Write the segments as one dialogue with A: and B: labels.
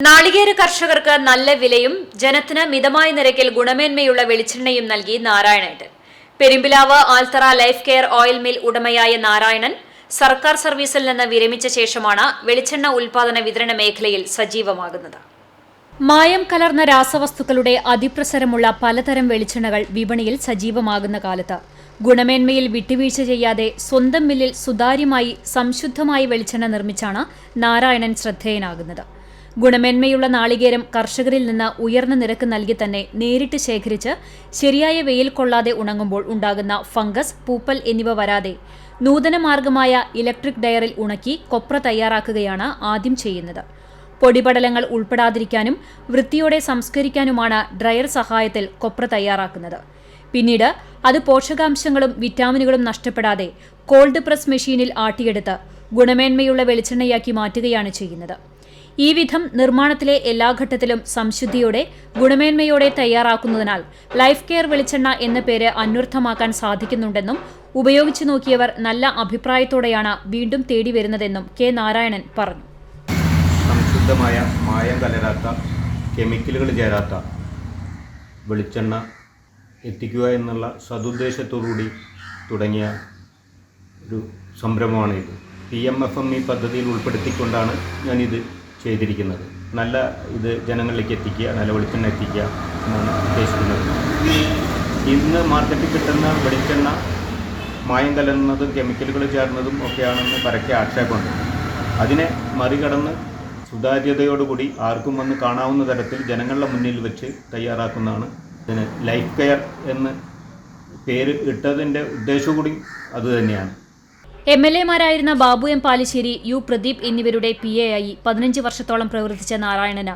A: നാളികേര കർഷകർക്ക് നല്ല വിലയും ജനത്തിന് മിതമായ നിരക്കിൽ ഗുണമേന്മയുള്ള വെളിച്ചെണ്ണയും നൽകി നാരായണേട്ടൻ Perumpilavu Althara life care oil mill ഉടമയായ നാരായണൻ സർക്കാർ സർവീസിൽ നിന്ന് വിരമിച്ച ശേഷമാണ് വെളിച്ചെണ്ണ ഉൽപാദന വിതരണ മേഖലയിൽ സജീവമാകുന്നത്. മായം കലർന്ന രാസവസ്തുക്കളുടെ അതിപ്രസരമുള്ള പലതരം വെളിച്ചെണ്ണകൾ വിപണിയിൽ സജീവമാകുന്ന കാലത്ത് ഗുണമേന്മയിൽ വിട്ടുവീഴ്ച ചെയ്യാതെ സ്വന്തം മില്ലിൽ സുതാര്യമായി സംശുദ്ധമായി വെളിച്ചെണ്ണ നിർമ്മിച്ചാണ് നാരായണൻ ശ്രദ്ധേയനാകുന്നത്. ഗുണമേന്മയുള്ള നാളികേരം കർഷകരിൽ നിന്ന് ഉയർന്ന നിരക്ക് നൽകി തന്നെ നേരിട്ട് ശേഖരിച്ച് ശരിയായ വെയിൽ കൊള്ളാതെ ഉണങ്ങുമ്പോൾ ഉണ്ടാകുന്ന ഫംഗസ് പൂപ്പൽ എന്നിവ വരാതെ നൂതന മാർഗമായ ഇലക്ട്രിക് ഡയറിൽ ഉണക്കി കൊപ്ര തയ്യാറാക്കുകയാണ് ആദ്യം ചെയ്യുന്നത്. പൊടിപടലങ്ങൾ ഉൾപ്പെടാതിരിക്കാനും വൃത്തിയോടെ സംസ്കരിക്കാനുമാണ് ഡ്രയർ സഹായത്തിൽ കൊപ്ര തയ്യാറാക്കുന്നത്. പിന്നീട് അത് പോഷകാംശങ്ങളും വിറ്റാമിനുകളും നഷ്ടപ്പെടാതെ കോൾഡ് പ്രസ് മെഷീനിൽ ആട്ടിയെടുത്ത് ഗുണമേന്മയുള്ള വെളിച്ചെണ്ണയാക്കി മാറ്റുകയാണ് ചെയ്യുന്നത്. ഈ വിധം നിർമ്മാണത്തിലെ എല്ലാ ഘട്ടത്തിലും സംശുദ്ധിയോടെ ഗുണമേന്മയോടെ തയ്യാറാക്കുന്നതിനാൽ ലൈഫ് കെയർ വെളിച്ചെണ്ണ എന്ന പേര് അന്വർത്ഥമാക്കാൻ സാധിക്കുന്നുണ്ടെന്നും ഉപയോഗിച്ചു നോക്കിയവർ നല്ല അഭിപ്രായത്തോടെയാണ് വീണ്ടും തേടി വരുന്നതെന്നും കെ. നാരായണൻ പറഞ്ഞു.
B: സംശുദ്ധമായ മായം കലരാത്ത കെമിക്കലുകൾ ചേരാത്ത വെളിച്ചെണ്ണ എത്തിക്കുക എന്നുള്ള സതുദ്ദേശത്തോടുകൂടി തുടങ്ങിയ ഒരു സംരംഭമാണ് ഇത് പി. എം. എഫ്. എം. ഈ പദ്ധതിയിൽ ഉൾപ്പെടുത്തിക്കൊണ്ടാണ് ഞാനിത് ചെയ്തിരിക്കുന്നത്. നല്ല ഇത് ജനങ്ങളിലേക്ക് എത്തിക്കുക നല്ല വെളിച്ചെണ്ണ എത്തിക്കുക എന്നാണ് ഉദ്ദേശിക്കുന്നത്. ഇന്ന് മാർക്കറ്റിൽ കിട്ടുന്ന വെളിച്ചെണ്ണ മായം കലർന്നതും കെമിക്കലുകൾ ചേർന്നതും ഒക്കെയാണെന്ന് പരക്കെ ആക്ഷേപമുണ്ട്. അതിനെ മറികടന്ന് സുതാര്യതയോടുകൂടി ആർക്കും വന്ന് കാണാവുന്ന തരത്തിൽ ജനങ്ങളുടെ മുന്നിൽ വെച്ച് തയ്യാറാക്കുന്നതാണ് ഇതിന് ലൈഫ് കെയർ എന്ന് പേര് ഇട്ടതിന്റെ ഉദ്ദേശം കൂടി അതുതന്നെയാണ്
A: എം എൽ എമാരായിരുന്ന ബാബു എം പാലിശ്ശേരി യു പ്രദീപ് എന്നിവരുടെ പി എ ആയി പതിനഞ്ച് വർഷത്തോളം പ്രവർത്തിച്ച നാരായണന്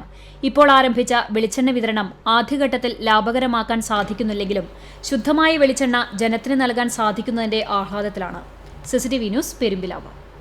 A: ഇപ്പോൾ ആരംഭിച്ച വെളിച്ചെണ്ണ വിതരണം ആദ്യഘട്ടത്തിൽ ലാഭകരമാക്കാൻ സാധിക്കുന്നില്ലെങ്കിലും ശുദ്ധമായ വെളിച്ചെണ്ണ ജനത്തിന് നൽകാൻ സാധിക്കുന്നതിന്റെ ആഹ്ലാദത്തിലാണ്. CCTV news Perumpilavu.